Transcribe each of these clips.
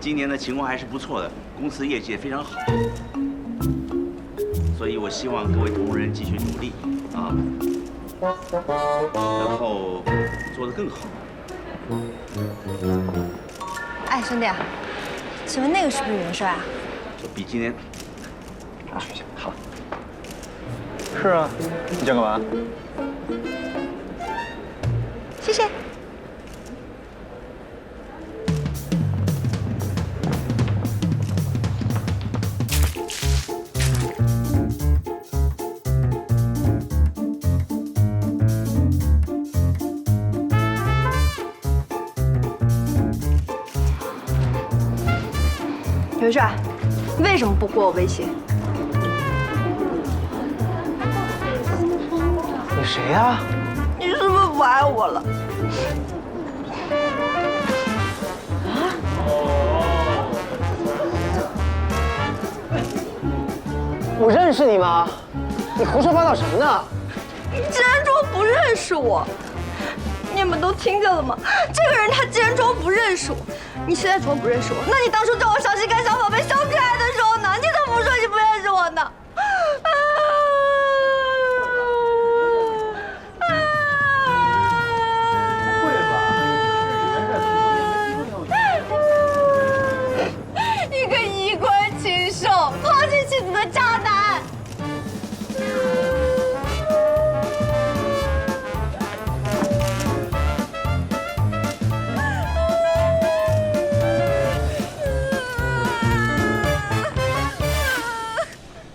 今年的情况还是不错的，公司业绩也非常好，所以我希望各位同仁继续努力啊，然后做得更好。哎，兄弟，请问那个是不是元帅啊？就比今年好。是啊，你想干嘛？谢谢。元帅，为什么不回我微信？你谁呀？你是不是不爱我了？啊我认识你吗？你胡说八道什么呢？你竟然装不认识我！你们都听见了吗？这个人他竟然装不认识我！你现在装不认识我，那你当初叫我小心肝、小宝贝、小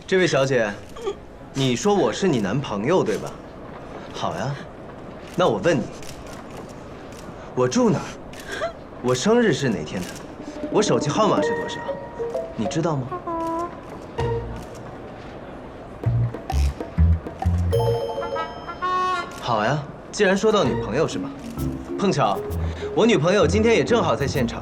这位小姐，你说我是你男朋友对吧？好呀，那我问你，我住哪？我生日是哪天的？我手机号码是多少？你知道吗？好呀，既然说到女朋友是吧？碰巧，我女朋友今天也正好在现场。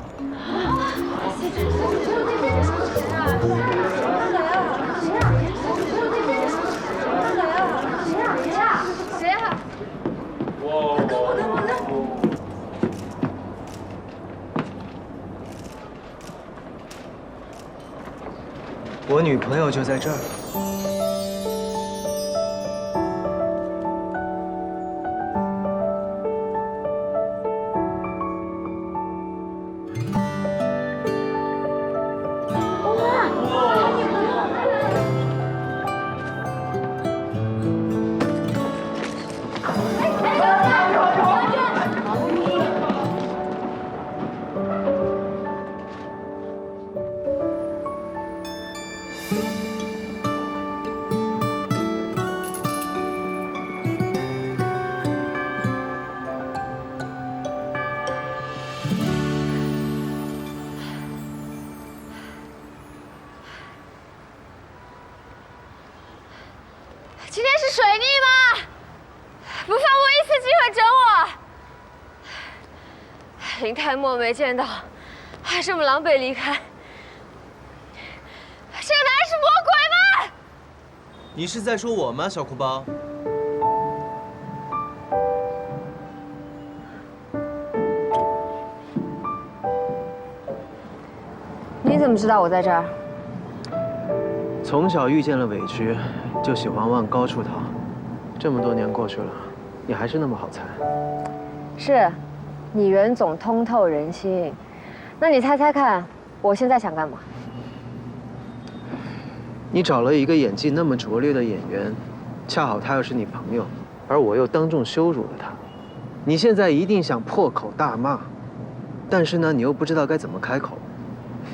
我女朋友就在这儿。今天是水逆吗？不放过一次机会整我！林泰墨没见到，还这么狼狈离开，这个男人是魔鬼吗？你是在说我吗，小哭包？你怎么知道我在这儿？从小遇见了委屈，就喜欢往高处逃。这么多年过去了，你还是那么好猜。是，你袁总通透人心。那你猜猜看，我现在想干嘛？你找了一个演技那么拙劣的演员，恰好他又是你朋友，而我又当众羞辱了他。你现在一定想破口大骂，但是呢，你又不知道该怎么开口。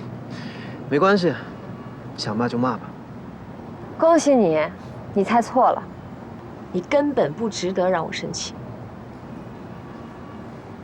没关系，想骂就骂吧。恭喜你，你猜错了，你根本不值得让我生气。